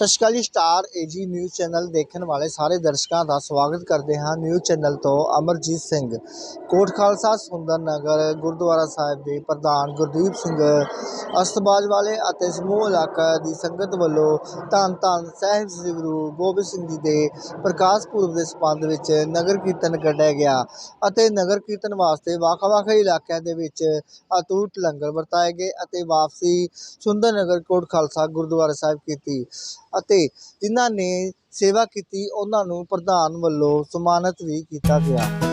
ਸਤਿ ਸ਼੍ਰੀ ਅਕਾਲ ਜੀ ਸਟਾਰ ਏਜੀ ਨਿਊਜ਼ ਚੈਨਲ ਦੇਖਣ ਵਾਲੇ ਸਾਰੇ ਦਰਸ਼ਕਾਂ ਦਾ ਸਵਾਗਤ ਕਰਦੇ ਹਾਂ ਨਿਊਜ਼ ਚੈਨਲ ਤੋਂ ਅਮਰਜੀਤ ਸਿੰਘ। ਕੋਟ ਖਾਲਸਾ, ਸੁੰਦਰ ਨਗਰ, ਗੁਰਦੁਆਰਾ ਸਾਹਿਬ ਦੇ ਪ੍ਰਧਾਨ ਗੁਰਦੀਪ ਸਿੰਘ ਅਸਤਬਾਜ ਵਾਲੇ ਅਤੇ ਸਮੂਹ ਇਲਾਕਾ ਦੀ ਸੰਗਤ ਵੱਲੋਂ ਧੰਨ ਧੰਨ ਸਾਹਿਬ ਸ੍ਰੀ ਗੁਰੂ ਗੋਬਿੰਦ ਸਿੰਘ ਜੀ ਦੇ ਪ੍ਰਕਾਸ਼ ਪੁਰਬ ਦੇ ਸੰਬੰਧ ਵਿੱਚ ਨਗਰ ਕੀਰਤਨ ਕੱਢਿਆ ਗਿਆ ਅਤੇ ਨਗਰ ਕੀਰਤਨ ਵਾਸਤੇ ਵੱਖ-ਵੱਖ ਇਲਾਕਿਆਂ ਦੇ ਵਿੱਚ ਅਟੁੱਟ ਲੰਗਰ ਵਰਤਾਏ ਗਏ ਅਤੇ ਵਾਪਸੀ ਸੁੰਦਰ ਨਗਰ ਕੋਟ ਖਾਲਸਾ ਗੁਰਦੁਆਰਾ ਸਾਹਿਬ ਕੀਤੀ। ਅਤੇ ਜਿਨ੍ਹਾਂ ਨੇ ਸੇਵਾ ਕੀਤੀ ਉਹਨਾਂ ਨੂੰ ਪ੍ਰਧਾਨ ਵੱਲੋਂ ਸਨਮਾਨਿਤ ਵੀ ਕੀਤਾ ਗਿਆ।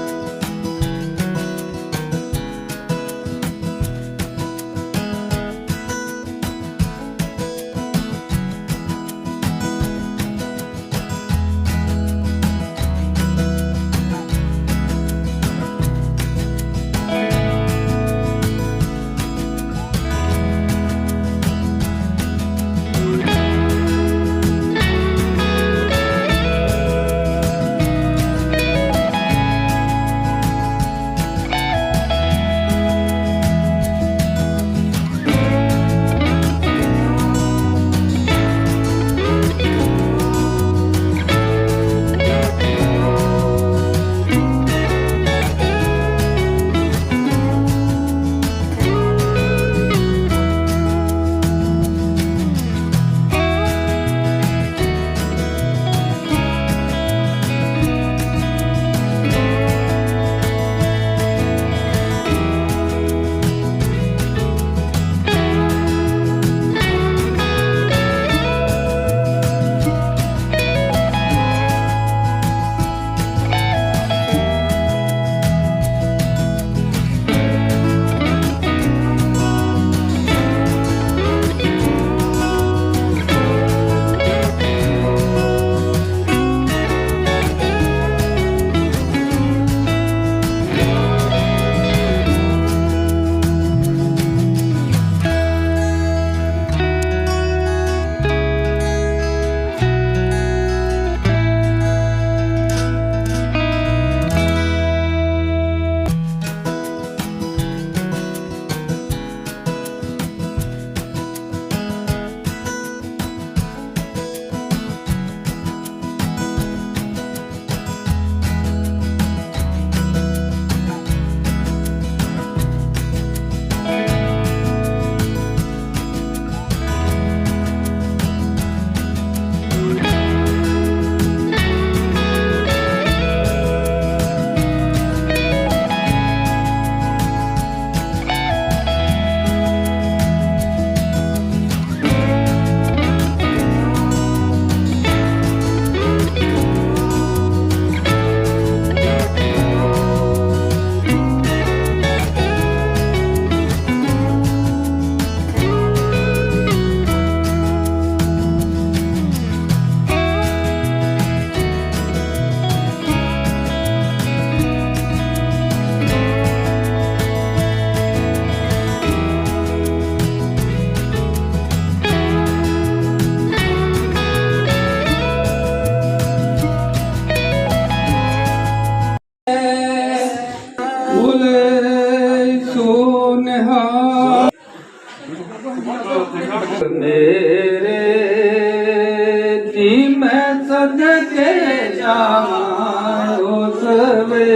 ਜਾਵਾਂ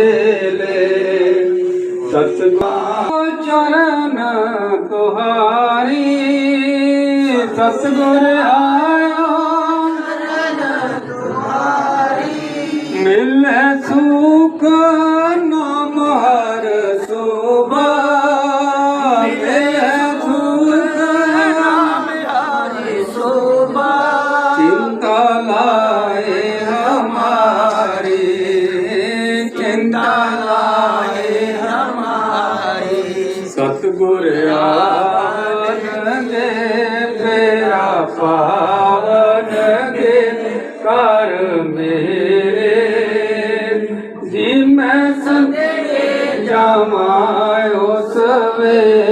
ਉਸ ਚਰਨ ਤੁਹਾਰੀ। ਸਤਿਗੁਰ ਆਇਓ जमायो सवे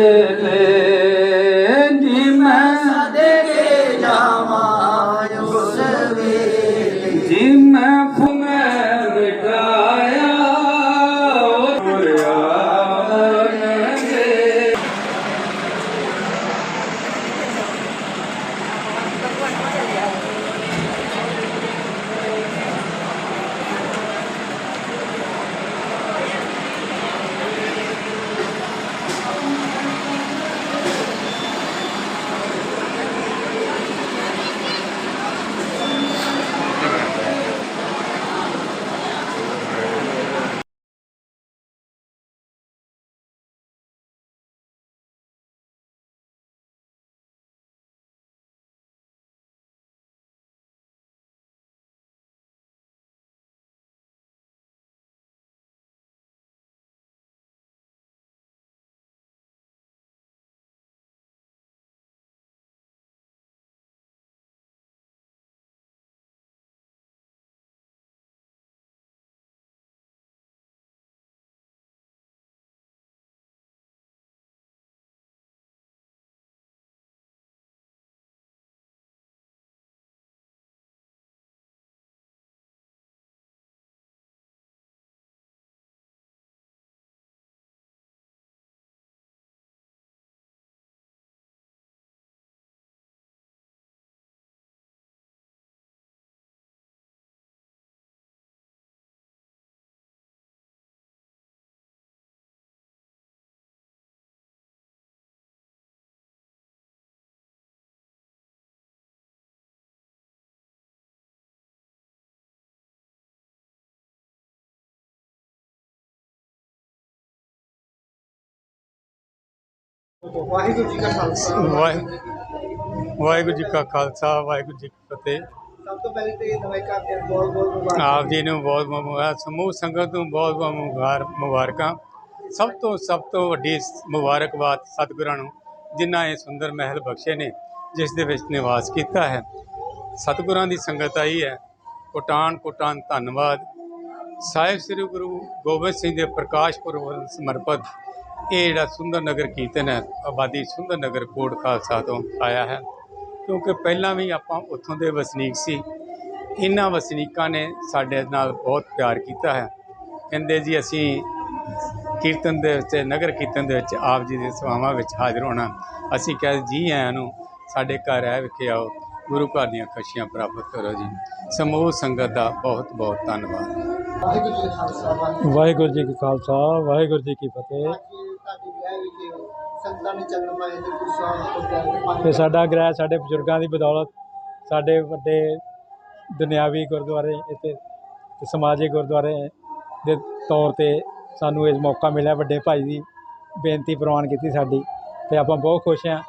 ਵਾਹਿਗੁਰੂ ਜੀ ਕਾ ਖਾਲਸਾ। ਵਾਹਿ- ਵਾਹਿਗੁਰੂ ਜੀ ਕਾ ਖਾਲਸਾ ਵਾਹਿਗੁਰੂ ਜੀ ਕੀ ਫਤਿਹ। ਸਭ ਤੋਂ ਪਹਿਲੇ ਤੇ ਨਵੇਂ ਘਰ ਦੇ ਬਹੁਤ ਬਹੁਤ ਮੁਬਾਰਕ। ਆਪ ਜੀ ਨੂੰ ਬਹੁਤ ਬਹੁਤ ਮੁਬਾਰਕ ਸਮੂਹ ਸੰਗਤ ਨੂੰ ਬਹੁਤ ਬਹੁਤ ਮੁਬਾਰ- ਮੁਬਾਰਕਾਂ। ਸਭ ਤੋਂ ਸਭ ਤੋਂ ਵੱਡੀ ਮੁਬਾਰਕਬਾਦ ਸਤਿਗੁਰਾਂ ਨੂੰ ਜਿਨ੍ਹਾਂ ਇਹ ਸੁੰਦਰ ਮਹਿਲ ਬਖਸ਼ੇ ਨੇ ਜਿਸ ਦੇ ਵਿੱਚ ਨਿਵਾਸ ਕੀਤਾ ਹੈ। ਸਤਿਗੁਰਾਂ ਦੀ ਸੰਗਤ ਆਈ ਹੈ। ਕੋਟਾਨ ਕੋਟਾਨ ਧੰਨਵਾਦ। ਸਾਹਿਬ ਸ੍ਰੀ ਗੁਰੂ ਗੋਬਿੰਦ ਸਿੰਘ ਦੇ ਪ੍ਰਕਾਸ਼ ਪੁਰਬ ਸਮਰਪਿਤ ਇਹ ਜਿਹੜਾ ਸੁੰਦਰ ਨਗਰ ਕੀਰਤਨ ਹੈ, ਆਬਾਦੀ ਸੁੰਦਰ ਨਗਰ ਕੋਟ ਖਾਲਸਾ ਤੋਂ ਆਇਆ ਹੈ। ਕਿਉਂਕਿ ਪਹਿਲਾਂ ਵੀ ਆਪਾਂ ਉੱਥੋਂ ਦੇ ਵਸਨੀਕ ਸੀ। ਇਹਨਾਂ ਵਸਨੀਕਾਂ ਨੇ ਸਾਡੇ ਨਾਲ ਬਹੁਤ ਪਿਆਰ ਕੀਤਾ ਹੈ। ਕਹਿੰਦੇ ਜੀ, ਅਸੀਂ ਕੀਰਤਨ ਦੇ ਵਿੱਚ, ਨਗਰ ਕੀਰਤਨ ਦੇ ਵਿੱਚ ਆਪ ਜੀ ਦੇ ਸੇਵਾਵਾਂ ਵਿੱਚ ਹਾਜ਼ਰ ਹੋਣਾ। ਅਸੀਂ ਕਹਿੰਦੇ ਜੀ ਆਇਆਂ ਨੂੰ ਸਾਡੇ ਘਰ ਆ ਵਿਖੇ ਆਓ। ਗੁਰੂ ਘਰ ਦੀਆਂ ਖੁਸ਼ੀਆਂ ਪ੍ਰਾਪਤ ਕਰੋ ਜੀ। ਸਮੂਹ ਸੰਗਤ ਦਾ ਬਹੁਤ ਬਹੁਤ ਧੰਨਵਾਦ। ਵਾਹਿਗੁਰੂ ਜੀ ਕਾ ਵਾਹਿਗੁਰੂ ਜੀ ਕੀ ਖਾਲਸਾ, ਵਾਹਿਗੁਰੂ ਜੀ ਕੀ ਫਤਿਹ। ਤੇ ਸਾਡਾ ਗ੍ਰਹਿ ਸਾਡੇ ਬਜ਼ੁਰਗਾਂ ਦੀ ਬਦੌਲਤ, ਸਾਡੇ ਵੱਡੇ ਦੁਨਿਆਵੀ ਗੁਰਦੁਆਰੇ ਇੱਥੇ ਤੇ ਸਮਾਜਿਕ ਗੁਰਦੁਆਰੇ ਦੇ ਤੌਰ ਤੇ ਸਾਨੂੰ ਇਸ ਮੌਕਾ ਮਿਲਿਆ, ਵੱਡੇ ਭਾਈ ਦੀ ਬੇਨਤੀ ਪ੍ਰਵਾਨ ਕੀਤੀ ਸਾਡੀ ਤੇ ਆਪਾਂ ਬਹੁਤ ਖੁਸ਼ ਹਾਂ।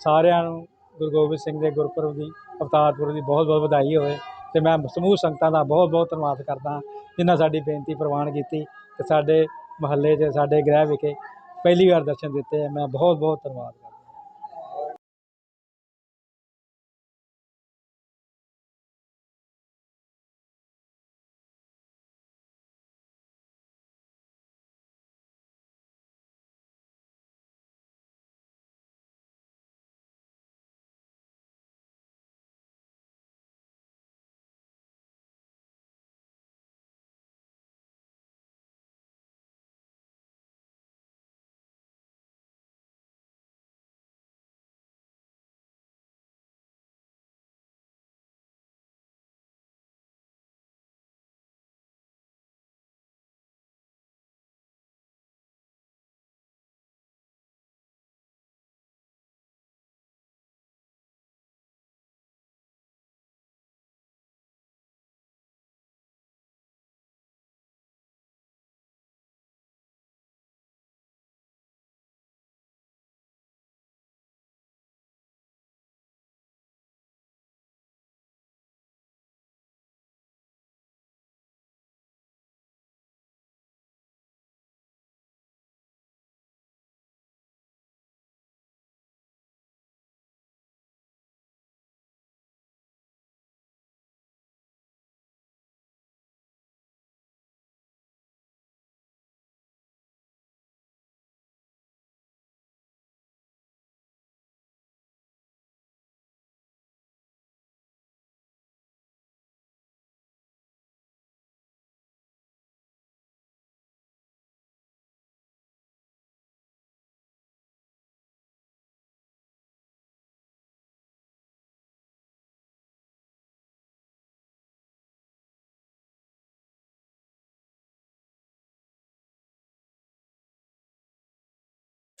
ਸਾਰਿਆਂ ਨੂੰ ਗੁਰੂ ਗੋਬਿੰਦ ਸਿੰਘ ਦੇ ਗੁਰਪੁਰਬ ਦੀ, ਅਵਤਾਰ ਪੁਰਬ ਦੀ ਬਹੁਤ ਬਹੁਤ ਵਧਾਈ ਹੋਵੇ ਤੇ ਮੈਂ ਸਮੂਹ ਸੰਗਤਾਂ ਦਾ ਬਹੁਤ ਬਹੁਤ ਧੰਨਵਾਦ ਕਰਦਾ ਹਾਂ, ਜਿਨ੍ਹਾਂ ਸਾਡੀ ਬੇਨਤੀ ਪ੍ਰਵਾਨ ਕੀਤੀ ਤੇ ਸਾਡੇ ਮਹੱਲੇ 'ਚ, ਸਾਡੇ ਗ੍ਰਹਿ ਵਿਖੇ ਪਹਿਲੀ ਵਾਰ ਦਰਸ਼ਨ ਦਿੱਤੇ ਹੈ। ਮੈਂ ਬਹੁਤ ਬਹੁਤ ਧੰਨਵਾਦ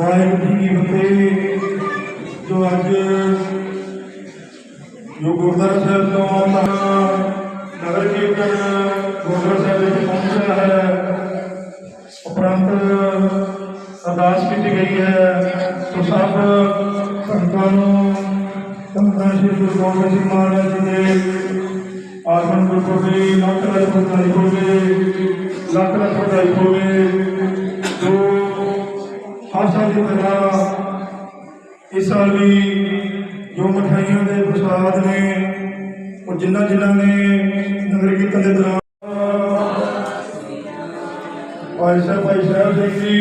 ਵਾਹਿਗੁਰੂ ਜੀ ਕੀ ਫਤਿਹ। ਜੋ ਅੱਜ ਜੋ ਗੁਰਦੁਆਰਾ ਸਾਹਿਬ ਤੋਂ ਤਾਂ ਨਗਰ ਕੀਰਤਨ ਗੁਰਦੁਆਰਾ ਸਾਹਿਬ ਵਿੱਚ ਪਹੁੰਚਿਆ ਹੈ, ਉਪਰੰਤ ਅਰਦਾਸ ਕੀਤੀ ਗਈ ਹੈ। ਸੋ ਸਭ ਸੰਤਾਂ ਨੂੰ ਸੰਤਾਂ ਸ਼੍ਰੀ ਗੁਰੂ ਗੋਬਿੰਦ ਸਿੰਘ ਮਹਾਰਾਜ ਜੀ ਦੇ ਆਗਮਨ ਗੁਰਪੁਰਬ ਦੀ ਲੱਖ ਲੱਖ ਵਧਾਈ ਹੋਵੇ, ਲੱਖ ਲੱਖ ਵਧਾਈ ਹੋਵੇ। ਹਰ ਸਾਲ ਦੀ ਤਰ੍ਹਾਂ ਇਸ ਸਾਲ ਵੀ ਜੋ ਮਠਾਈਆਂ ਦੇ ਪ੍ਰਸਾਦ ਨੇ, ਉਹ ਜਿਨ੍ਹਾਂ ਜਿਨ੍ਹਾਂ ਨੇ ਨਗਰ ਕੀਰਤਨ ਦੇ ਦੌਰਾਨ ਭਾਈ ਸਾਹਿਬ ਭਾਈ ਸਾਹਿਬ ਜੀ।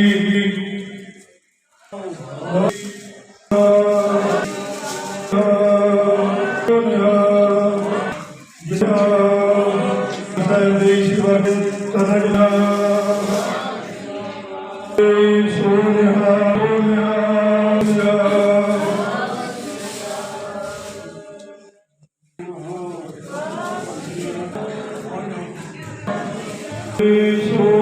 ਵਾਹਿਗੁਰੂ